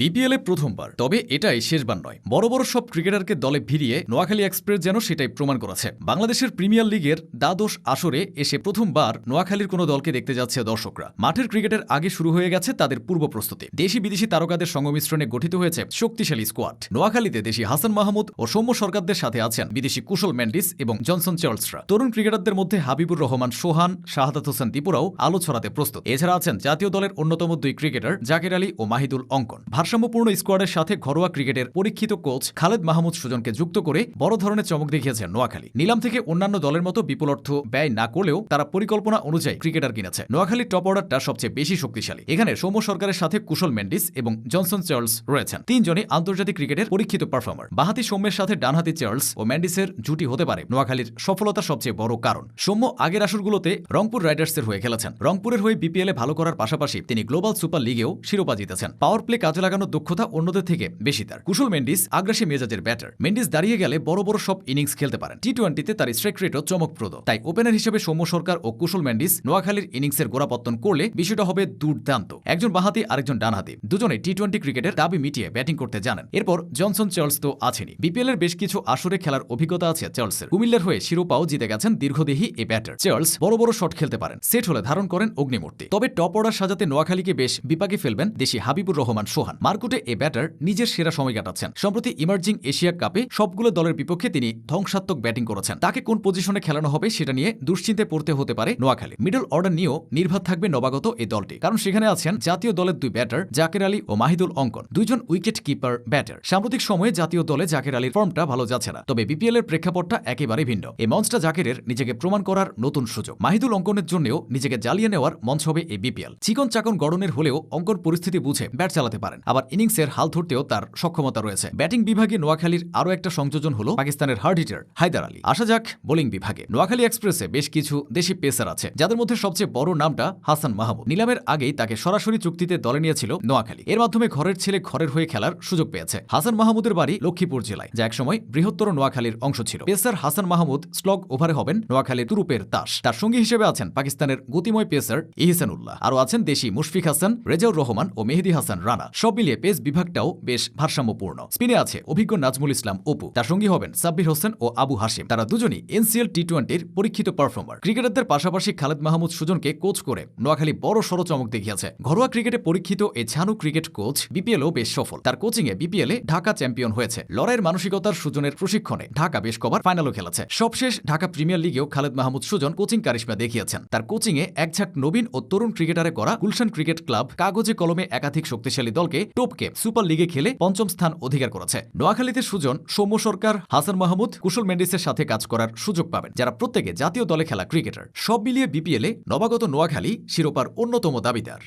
বিপিএলে প্রথমবার, তবে এটাই শেষবার নয়। বড় বড় সব ক্রিকেটারকে দলে ভিড়িয়ে নোয়াখালী এক্সপ্রেস যেন সেটাই প্রমাণ করেছে। বাংলাদেশের প্রিমিয়ার লিগের দ্বাদশ আসরে এসে প্রথমবার নোয়াখালীর কোনো দলকে দেখতে যাচ্ছে দর্শকরা। মাঠের ক্রিকেটের আগে শুরু হয়ে গেছে তাদের পূর্ব প্রস্তুতি। দেশি বিদেশি তারকাদের সংমিশ্রণে গঠিত হয়েছে শক্তিশালী স্কোয়াড। নোয়াখালীতে দেশি হাসান মাহমুদ ও সৌম্য সরকারদের সাথে আছেন বিদেশি কুশল ম্যান্ডিস এবং জনসন চার্লসরা তরুণ ক্রিকেটারদের মধ্যে হাবিবুর রহমান, সোহান, শাহাদাত হোসেন দীপুরাও আলো ছড়াতে প্রস্তুত। এছাড়া আছেন জাতীয় দলের অন্যতম দুই ক্রিকেটার জাকের আলী ও মাহিদুল অঙ্কন। ভারসাম্যপূর্ণ স্কোয়াডের সাথে ঘরোয়া ক্রিকেটের পরীক্ষিত কোচ খালেদ মাহমুদ সুজনকে যুক্ত করে বড় ধরনের চমক দেখিয়েছে নোয়াখালী। নিলাম থেকে অন্যান্য দলের মতো বিপুল অর্থ ব্যয় না করলেও তারা পরিকল্পনা অনুযায়ী ক্রিকেটার কিনেছে নোয়াখালীর টপ অর্ডারটা সবচেয়ে বেশি শক্তিশালী। এখানে সৌম্য সরকারের সাথে কুশল মেন্ডিস এবং জনসন চার্লস রয়েছেন। তিনজনই আন্তর্জাতিক ক্রিকেটের পরীক্ষিত পারফর্মার। বাহাতি সৌম্যের সাথে ডানহাতি চার্লস ও ম্যান্ডিসের জুটি হতে পারে নোয়াখালীর সফলতা সবচেয়ে বড় কারণ। সৌম্য আগের আসরগুলোতে রংপুর রাইডার্সের হয়ে খেলেছেন। রংপুরের হয়ে বিপিএলে ভালো করার পাশাপাশি তিনি গ্লোবাল সুপার লিগেও শিরোপা জিতেছেন। পাওয়ার প্লে কাজে লাগানোর দক্ষতা অন্যদের থেকে বেশি তার। কুশল মেন্ডিস আগ্রাসী মেজাজের ব্যাটার মেন্ডিস দাঁড়িয়ে গেলে বড় বড় সব ইনিংস খেলতে পারেন। টি টোয়েন্টিতে তার স্ট্রাইক রেটও চমকপ্রদ। তাই ওপেনার হিসেবে সৌম্য সরকার ও কুশল মেন্ডিস নোয়াখালীর ইনিংসের গোড়াপত্তন করলে বিষয়টা হবে দুর্দান্ত। একজন বাহাতি, আরেকজন ডানহাতি। দুজনে টি টোয়েন্টি ক্রিকেটের দাবি মিটিয়ে ব্যাটিং করতে জানেন। এরপর জনসন চার্লস তো আছেনই। বিপিএল এর বেশ কিছু আসরে খেলার অভিজ্ঞতা আছে চার্লসের কুমিল্লার হয়ে শিরোপাও জিতে গেছেন দীর্ঘদেহী এ ব্যাটার চার্লস বড় বড় শট খেলতে পারেন। সেট হলে ধারণ করেন অগ্নিমূর্তি। তবে টপ অর্ডার সাজাতে নোয়াখালীকে বেশ বিপাকে ফেলবেন দেশি হাবিবুর রহমান সোহান। মার্কুটে এ ব্যাটার নিজের সেরা সময় কাটাচ্ছেন। সম্প্রতি ইমার্জিং এশিয়া কাপে সবগুলো দলের বিপক্ষে তিনি ধ্বংসাত্মক ব্যাটিং করেছেন। তাকে কোন পজিশনে খেলানো হবে সেটা নিয়ে দুশ্চিন্তে পড়তে হতে পারে নোয়াখালী। মিডল অর্ডার নিয়েও নির্ভর থাকবে নবাগত এই দলটি। কারণ সেখানে আছেন জাতীয় দলের দুই ব্যাটার জাকের আলী ও মাহিদুল অঙ্কন। দুইজন উইকেট কিপার ব্যাটার। সাম্প্রতিক সময়ে জাতীয় দলে জাকের আলীর ফর্মটা ভালো যাচ্ছে না। তবে বিপিএল এর প্রেক্ষাপটটা একেবারে ভিন্ন। এই মঞ্চটা জাকেরের নিজেকে প্রমাণ করার নতুন সুযোগ। মাহিদুল অঙ্কনের জন্যও নিজেকে জ্বালিয়ে নেওয়ার মঞ্চ হবে এই বিপিএল। চিকন চাকন গড়নের হলেও অঙ্কন পরিস্থিতি বুঝে ব্যাট চালাতে পারেন। আবার ইনিংসের হাল ধরতেও তার সক্ষমতা রয়েছে। ব্যাটিং বিভাগে নোয়াখালীর আরও একটা সংযোজন হল পাকিস্তানের হার্ড হিটার হায়দার আলী। আসা যাক বোলিং বিভাগে। নোয়াখালী এক্সপ্রেসে বেশ কিছু দেশি পেসার আছে, যাদের মধ্যে সবচেয়ে বড় নামটা হাসান মাহমুদ। নিলামের আগেই তাকে সরাসরি চুক্তিতে দলে নিয়েছিল নোয়াখালী। এর মাধ্যমে ঘরের ছেলে ঘরের হয়ে খেলার সুযোগ পেয়েছে। হাসান মাহমুদের বাড়ি লক্ষ্মীপুর জেলায়, যা একসময় বৃহত্তর নোয়াখালীর অংশ ছিল। পেসার হাসান মাহমুদ স্লগ ওভারে হবেন নোয়াখালীর তুরুপের তাস। তার সঙ্গী হিসেবে আছেন পাকিস্তানের গতিময় পেসার ইহসানুল্লাহ। আরও আছেন দেশি মুশফিক হাসান, রেজাউর রহমান ও মেহেদি হাসান রানা। সব মিলিয়ে পেস বিভাগটাও বেশ ভারসাম্যপূর্ণ। স্পিনে আছে অভিজ্ঞ নাজমুল ইসলাম, অপু। তার সঙ্গী হবেন সাব্বির হোসেন ও আবু হাসিম তারা দুজনই এনসিএল টি টোয়েন্টির পরীক্ষিত পারফর্মার। ক্রিকেটারদের পাশাপাশি খালেদ মাহমুদ সুজনকে কোচ করে নোয়াখালী বড় সড় চমক দেখিয়েছে। ঘরোয়া ক্রিকেটে পরীক্ষিত এই ছানু ক্রিকেট কোচ বিপিএলও বেশ সফল। তার কোচিংয়ে বিপিএলে ঢাকা চ্যাম্পিয়ন হয়েছে। লড়াইয়ের মানসিকতার সুজনের প্রশিক্ষণে ঢাকা বেশ কবার ফাইনালও খেলেছে। সবশেষ ঢাকা প্রিমিয়ার লিগেও খালেদ মাহমুদ সুজন কোচিং কারিশমা দেখিয়েছেন। তার কোচিংয়ে একঝাক নবীন ও তরুণ ক্রিকেটারে করা গুলশান ক্রিকেট ক্লাব কাগজে কলমে একাধিক শক্তিশালী দলকে টপকে সুপার লিগে খেলে পঞ্চম স্থান অধিকার করেছে। নোয়াখালীতে সুজন, সৌম্য সরকার, হাসান মাহমুদ, কুশল মেন্ডিসের সাথে কাজ করার সুযোগ পাবেন, যারা প্রত্যেকে জাতীয় দলে খেলা ক্রিকেটার। সব মিলিয়ে বিপিএলে নবাগত নোয়াখালী শিরোপার অন্যতম দাবিদার।